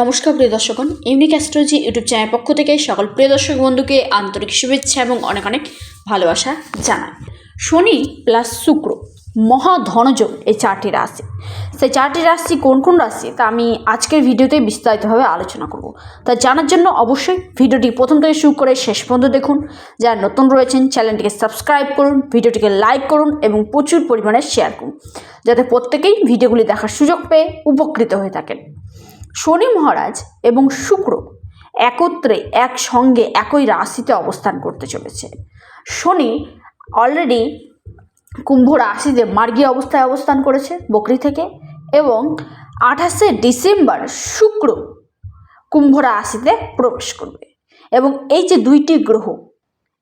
নমস্কার, প্রিয় দর্শকগণ। ইউনিক অ্যাস্ট্রোলজি ইউটিউব চ্যানেল পক্ষ থেকে সকল প্রিয় দর্শক বন্ধুকে আন্তরিক শুভেচ্ছা এবং অনেক অনেক ভালোবাসা জানাই। শনি প্লাস শুক্র মহাধনযোগ এই চারটি রাশি। সেই চারটি রাশি কোন কোন রাশি, তা আমি আজকের ভিডিওতে বিস্তারিতভাবে আলোচনা করব। তা জানার জন্য অবশ্যই ভিডিওটি প্রথম থেকে শুরু করে শেষ পর্যন্ত দেখুন। যারা নতুন রয়েছেন, চ্যানেলটিকে সাবস্ক্রাইব করুন, ভিডিওটিকে লাইক করুন এবং প্রচুর পরিমাণে শেয়ার করুন। যাতে প্রত্যেকেই ভিডিওগুলি দেখার সুযোগ পেয়ে উপকৃত হয়ে থাকেন। শনি মহারাজ এবং শুক্র একত্রে একসঙ্গে একই রাশিতে অবস্থান করতে চলেছে। শনি অলরেডি কুম্ভ রাশিতে মার্গী অবস্থায় অবস্থান করেছে বকরি থেকে এবং আঠাশে ডিসেম্বর শুক্র কুম্ভ রাশিতে প্রবেশ করবে এবং এই যে দুইটি গ্রহ,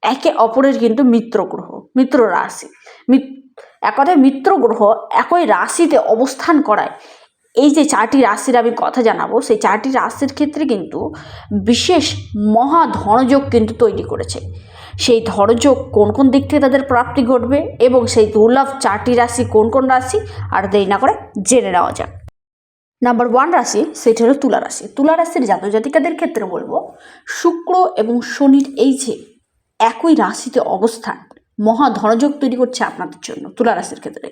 একে অপরের কিন্তু মিত্র গ্রহ, মিত্র রাশি। এক কথায় মিত্র গ্রহ একই রাশিতে অবস্থান করায় এই যে চারটি রাশির আমি কথা জানাব, সেই চারটি রাশির ক্ষেত্রে কিন্তু বিশেষ মহা ধনযোগ কিন্তু তৈরি করেছে। সেই ধনযোগ কোন কোন দিক থেকে তাদের প্রাপ্তি ঘটবে এবং সেই দুর্লভ চারটি রাশি কোন কোন রাশি, আর দেরি না করে জেনে নেওয়া যাক। নাম্বার ওয়ান রাশি, সেটা হলো তুলা রাশি। তুলা রাশির জাতক জাতিকাদের ক্ষেত্রে বলব, শুক্র এবং শনির এই যে একই রাশিতে অবস্থান, মহা ধনযোগ তৈরি করছে আপনাদের জন্য তুলা রাশির ক্ষেত্রে।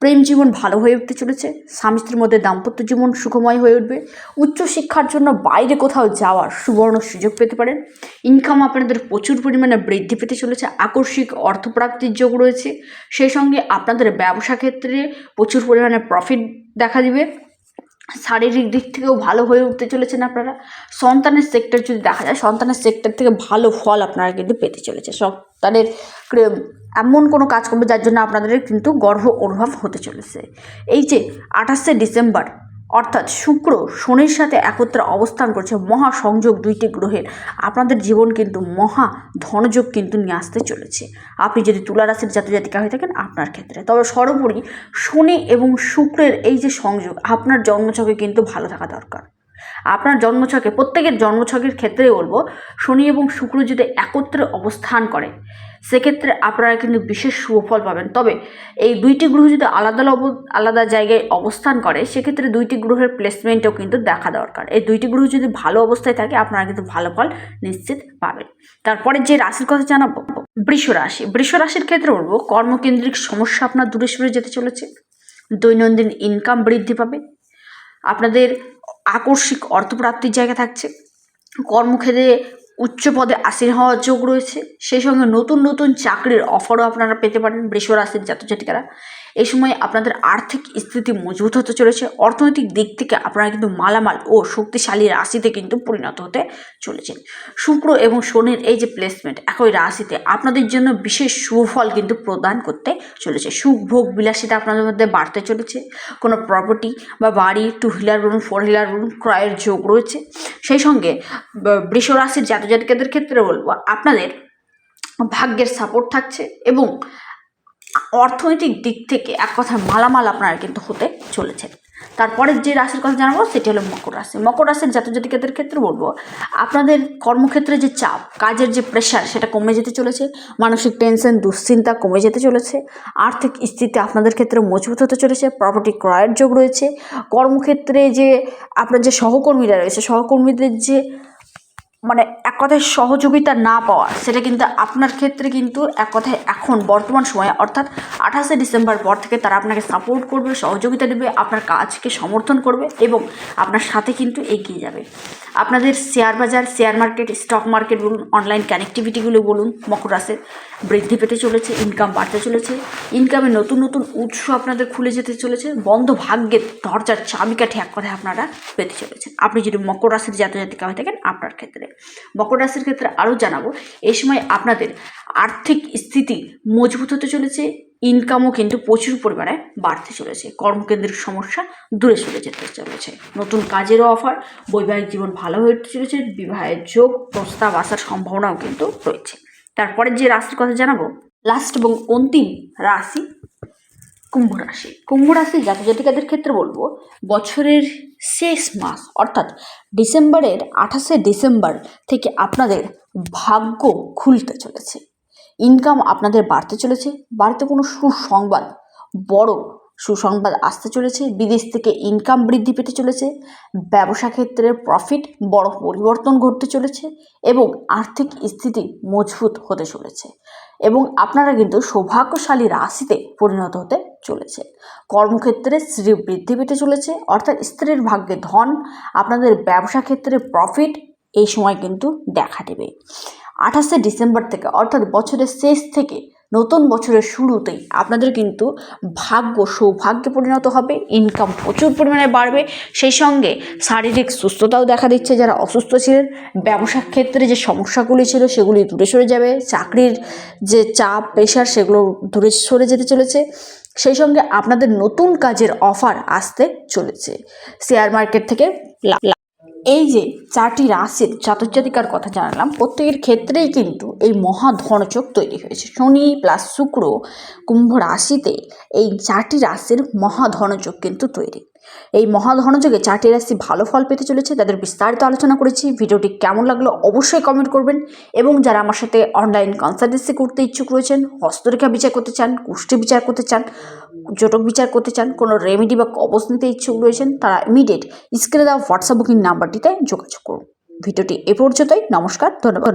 প্রেম জীবন ভালো হয়ে উঠতে চলেছে, স্বামী স্ত্রীর মধ্যে দাম্পত্য জীবন সুখময় হয়ে উঠবে। উচ্চশিক্ষার জন্য বাইরে কোথাও যাওয়ার সুবর্ণ সুযোগ পেতে পারেন। ইনকাম আপনাদের প্রচুর পরিমাণে বৃদ্ধি পেতে চলেছে, আকস্মিক অর্থপ্রাপ্তির যোগ রয়েছে। সেই সঙ্গে আপনাদের ব্যবসা ক্ষেত্রে প্রচুর পরিমাণে প্রফিট দেখা দিবে। শারীরিক দিক থেকেও ভালো হয়ে উঠতে চলেছেন আপনারা। সন্তানের সেক্টর যদি দেখা যায়, সন্তানের সেক্টর থেকে ভালো ফল আপনারা কিন্তু পেতে চলেছে সন্তানের এমন কোনো কাজ করবে যার জন্য আপনাদের কিন্তু গর্ব অনুভব হতে চলেছে। এই যে আঠাশে ডিসেম্বর অর্থাৎ শুক্র শনির সাথে একত্রে অবস্থান করছে মহা সংযোগ দুইটি গ্রহের। আপনাদের জীবন কিন্তু মহা ধনযোগ কিন্তু নিয়ে আসতে চলেছে। আপনি যদি তুলা রাশির জাতজাতিকা হয়ে থাকেন, আপনার ক্ষেত্রে। তবে সর্বোপরি শনি এবং শুক্রের এই যে সংযোগ, আপনার জন্মছকে কিন্তু ভালো থাকা দরকার। আপনার জন্মছকে, প্রত্যেকের জন্মছকের ক্ষেত্রে বলব, শনি এবং শুক্র যদি একত্রে অবস্থান করে, সেক্ষেত্রে আপনারা কিন্তু বিশেষ সুফল পাবেন। তবে এই দুইটি গ্রহ যদি আলাদা আলাদা জায়গায় অবস্থান করে, সেক্ষেত্রে দুইটি গ্রহের প্লেসমেন্টও কিন্তু দেখা দরকার। এই দুইটি গ্রহ যদি ভালো অবস্থায় থাকে, আপনারা কিন্তু ভালো ফল নিশ্চিত পাবেন। তারপরে যে রাশির কথা জানাব, বৃষ রাশি। বৃষ রাশির ক্ষেত্রে বলব, কর্মকেন্দ্রিক সমস্যা আপনার দূরে সরে যেতে চলেছে। দৈনন্দিন ইনকাম বৃদ্ধি পাবে। আপনাদের আকস্মিক অর্থপ্রাপ্তির জায়গা থাকছে। কর্মক্ষেত্রে উচ্চ পদে আসীন হওয়ার যোগ রয়েছে। সেই সঙ্গে নতুন নতুন চাকরির অফারও আপনারা পেতে পারেন বৃষ রাশির জাতজাতিকারা। এই সময় আপনাদের আর্থিক স্থিতি মজবুত হতে চলেছে। অর্থনৈতিক দিক থেকে আপনারা কিন্তু মালামাল ও শক্তিশালী রাশিতে কিন্তু পরিণত হতে চলেছেন। শুক্র এবং শনির এই যে প্লেসমেন্ট একই রাশিতে আপনাদের জন্য বিশেষ সুফল কিন্তু প্রদান করতে চলেছে। সুখ, ভোগ, বিলাসিতা আপনাদের মধ্যে বাড়তে চলেছে। কোনো প্রপার্টি বা বাড়ি টু হুইলার বলুন ফোর হুইলার বলুন, ক্রয়ের যোগ রয়েছে। সেই সঙ্গে বৃষ রাশির জাতজাতিকাদের ক্ষেত্রে বলব, আপনাদের ভাগ্যের সাপোর্ট থাকছে এবং অর্থনৈতিক দিক থেকে এক কথা মালামাল আপনারা কিন্তু হতে চলেছে। তারপরের যে রাশির কথা জানাব, সেটি হলো মকর রাশি। মকর রাশির জাতজাতিকাদের ক্ষেত্রে বলব, আপনাদের কর্মক্ষেত্রে যে চাপ, কাজের যে প্রেশার সেটা কমে যেতে চলেছে। মানসিক টেনশন দুশ্চিন্তা কমে যেতে চলেছে। আর্থিক স্থিতি আপনাদের ক্ষেত্রে মজবুত হতে চলেছে। প্রপার্টি ক্রয়ের যোগ রয়েছে। কর্মক্ষেত্রে যে আপনার যে সহকর্মীরা রয়েছে, সহকর্মীদের যে মানে এক কথায় সহযোগিতা না পাওয়া, সেটা কিন্তু আপনার ক্ষেত্রে কিন্তু এক কথায় এখন বর্তমান সময়ে, অর্থাৎ আঠাশে ডিসেম্বর পর থেকে তারা আপনাকে সাপোর্ট করবে, সহযোগিতা দেবে আপনার কাজকে সমর্থন করবে এবং আপনার সাথে কিন্তু এগিয়ে যাবে। আপনাদের শেয়ার বাজার, শেয়ার মার্কেট স্টক মার্কেট বলুন অনলাইন কানেক্টিভিটিগুলো বলুন, মকর রাশির বৃদ্ধি পেতে চলেছে ইনকাম বাড়তে চলেছে ইনকামে নতুন নতুন উৎস আপনাদের খুলে যেতে চলেছে, বন্ধ ভাগ্যের দরজার চাবিকাঠি এক কথায় আপনারা পেতে চলেছেন। আপনি যদি মকর রাশির জাতজাতিকা হয়ে থাকেন, আপনার ক্ষেত্রে মকর রাশির ক্ষেত্রে আরও জানাব, এই সময় আপনাদের আর্থিক স্থিতি মজবুত হতে চলেছে ইনকামও কিন্তু প্রচুর পরিমাণে বাড়তে চলেছে, কর্মকেন্দ্রিক সমস্যা দূরে সরে যেতে চলেছে। নতুন কাজেরও অফার বৈবাহিক জীবন ভালো হয়ে চলেছে, বিবাহের যোগ, প্রস্তাব আসার সম্ভাবনাও কিন্তু রয়েছে। তারপরে যে রাশির কথা জানাব লাস্ট এবং অন্তিম রাশি কুম্ভ রাশি। কুম্ভ রাশি জাতজাতিকাদের ক্ষেত্রে বলব, বছরের শেষ মাস, অর্থাৎ ডিসেম্বরের আঠাশে ডিসেম্বর থেকে আপনাদের ভাগ্য খুলতে চলেছে। ইনকাম আপনাদের বাড়তে চলেছে, বাড়িতে কোনো সুসংবাদ, বড় সুসংবাদ আসতে চলেছে, বিদেশ থেকে ইনকাম বৃদ্ধি পেতে চলেছে, ব্যবসা ক্ষেত্রে প্রফিট বড় পরিবর্তন ঘটতে চলেছে এবং আর্থিক স্থিতি মজবুত হতে চলেছে। এবং আপনারা কিন্তু সৌভাগ্যশালী রাশিতে পরিণত হতে চলেছে। কর্মক্ষেত্রে স্ত্রী বৃদ্ধি পেতে চলেছে, অর্থাৎ স্ত্রীর ভাগ্যে ধন, আপনাদের ব্যবসা ক্ষেত্রে প্রফিট এই সময় কিন্তু দেখা দেবে। আঠাশে ডিসেম্বর থেকে, অর্থাৎ বছরের শেষ থেকে, নতুন বছরের শুরুতেই আপনাদের কিন্তু ভাগ্য সৌভাগ্যে পরিণত হবে ইনকাম প্রচুর পরিমাণে বাড়বে। সেই সঙ্গে শারীরিক সুস্থতাও দেখা দিচ্ছে, যারা অসুস্থ ছিলেন, ব্যবসা ক্ষেত্রে যে সমস্যাগুলি ছিল সেগুলি দূরে সরে যাবে, চাকরির যে চাপ প্রেশার সেগুলো দূরে সরে যেতে চলেছে। সেই সঙ্গে আপনাদের নতুন কাজের অফার আসতে চলেছে। শেয়ার মার্কেট থেকে এই যে চারটি রাশির জাতকজাতিকার কথা জানালাম, প্রত্যেকের ক্ষেত্রেই কিন্তু এই মহা ধনচোখ তৈরি হয়েছে। শনি প্লাস শুক্র কুম্ভ রাশিতে এই চারটি রাশির মহা ধনচোখ কিন্তু তৈরি। এই মহাধনযোগে চারটি রাশি ভালো ফল পেতে চলেছে, তাদের বিস্তারিত আলোচনা করেছি। ভিডিওটি কেমন লাগল অবশ্যই কমেন্ট করবেন এবং যারা আমার সাথে অনলাইন কনসালটেন্সি করতে ইচ্ছুক রয়েছেন, হস্তরেখা বিচার করতে চান, কুষ্টি বিচার করতে চান, জটক বিচার করতে চান, কোনো রেমেডি বা কবচ নিতে ইচ্ছুক রয়েছেন, তারা ইমিডিয়েট স্ক্রিনে দেওয়া হোয়াটসঅ্যাপ বুকিং নাম্বারটিতে যোগাযোগ করুন। ভিডিওটি এ পর্যন্তই, নমস্কার, ধন্যবাদ।